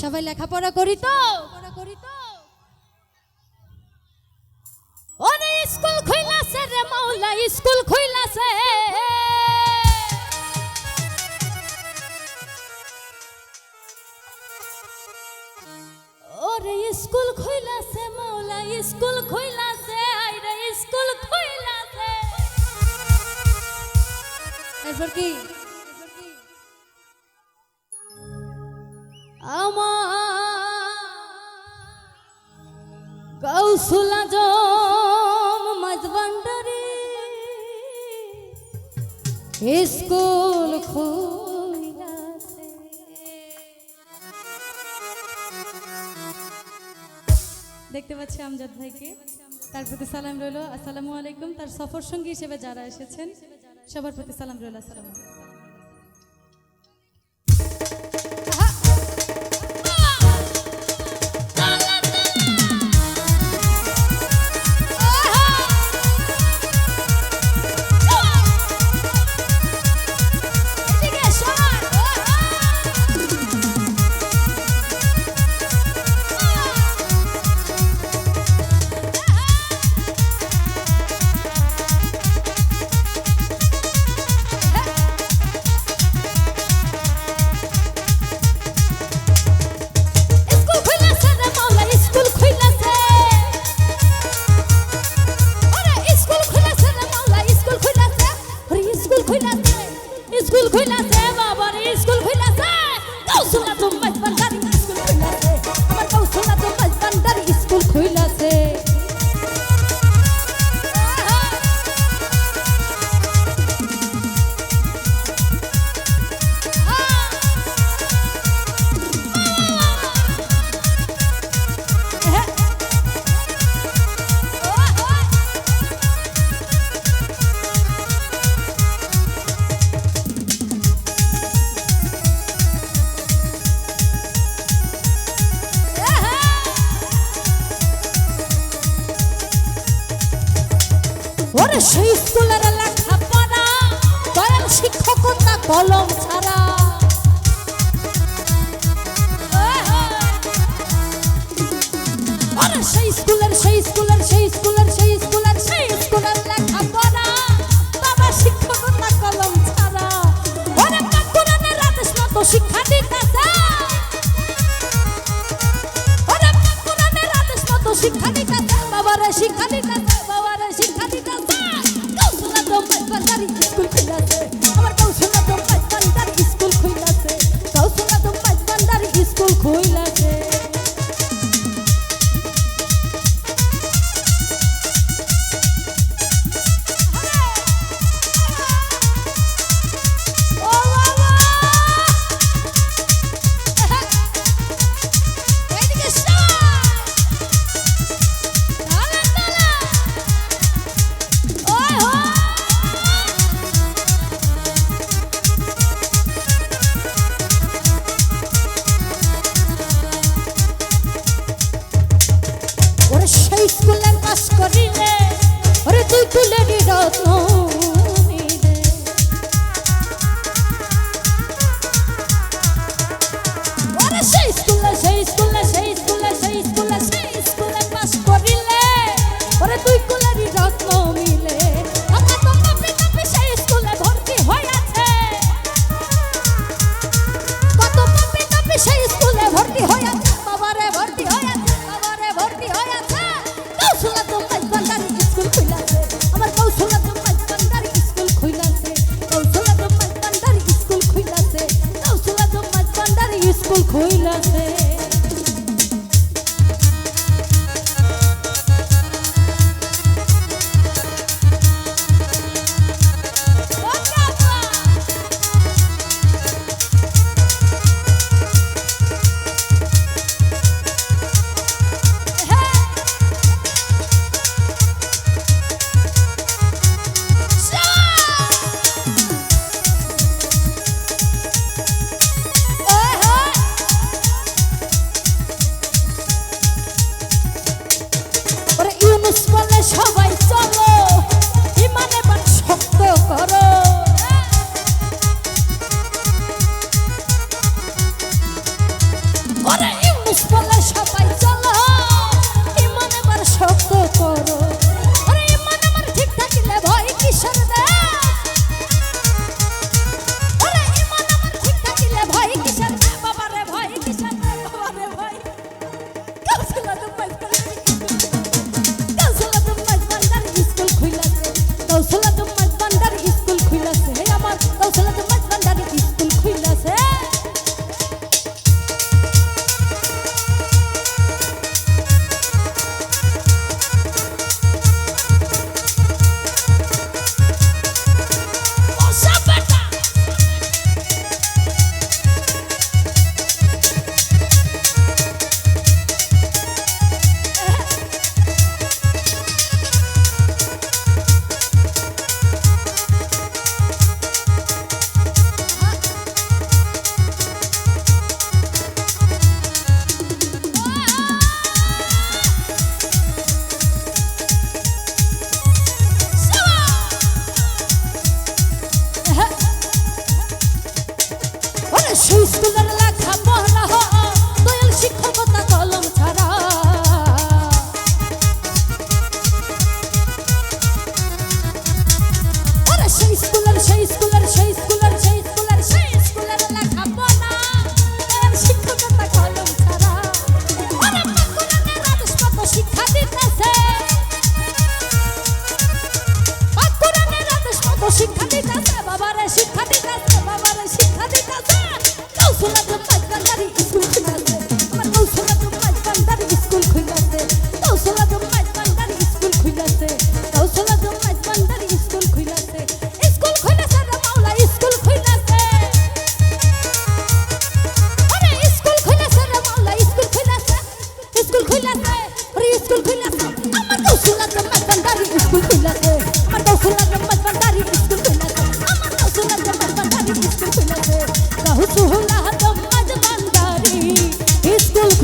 সবাই লেখাপড়া করি তো? করি তো ওরে স্কুল খুইলাছে রে মাওলা, স্কুল খুইলাছে। ওরে স্কুল খুইলাছে মাওলা, স্কুল খুইলাছে আইরে স্কুল খুইলাছে। এরপর কি? স্কুল দেখতে পাচ্ছি আমজাদ ভাইকে। তার প্রতি সালাম রইল। আসসালামু আলাইকুম। তার সফর সঙ্গী হিসেবে যারা এসেছেন, সবার প্রতি সালাম রইল। আসসালামু আলাইকুম। স্কুল খুলে স্কুল খুইলাছে বাবা রে স্কুল খুইলাছে শিক্ষকতা কলম ছাড়া। সেই স্কুলের শিক্ষা খোল খইলাছে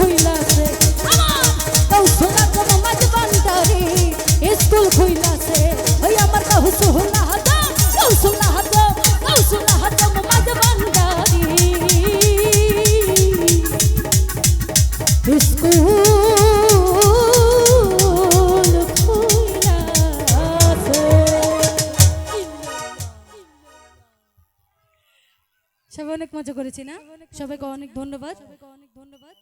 খুইলাছে। তাও সোনা জমা মাঝ বান্দারে স্কুল খুইলাছে। ওই হাত কাউ সোহলা হাত কাউ সোহলা সবাই অনেক মজা করেছি না? সবাইকে অনেক ধন্যবাদ সবাইকে অনেক ধন্যবাদ।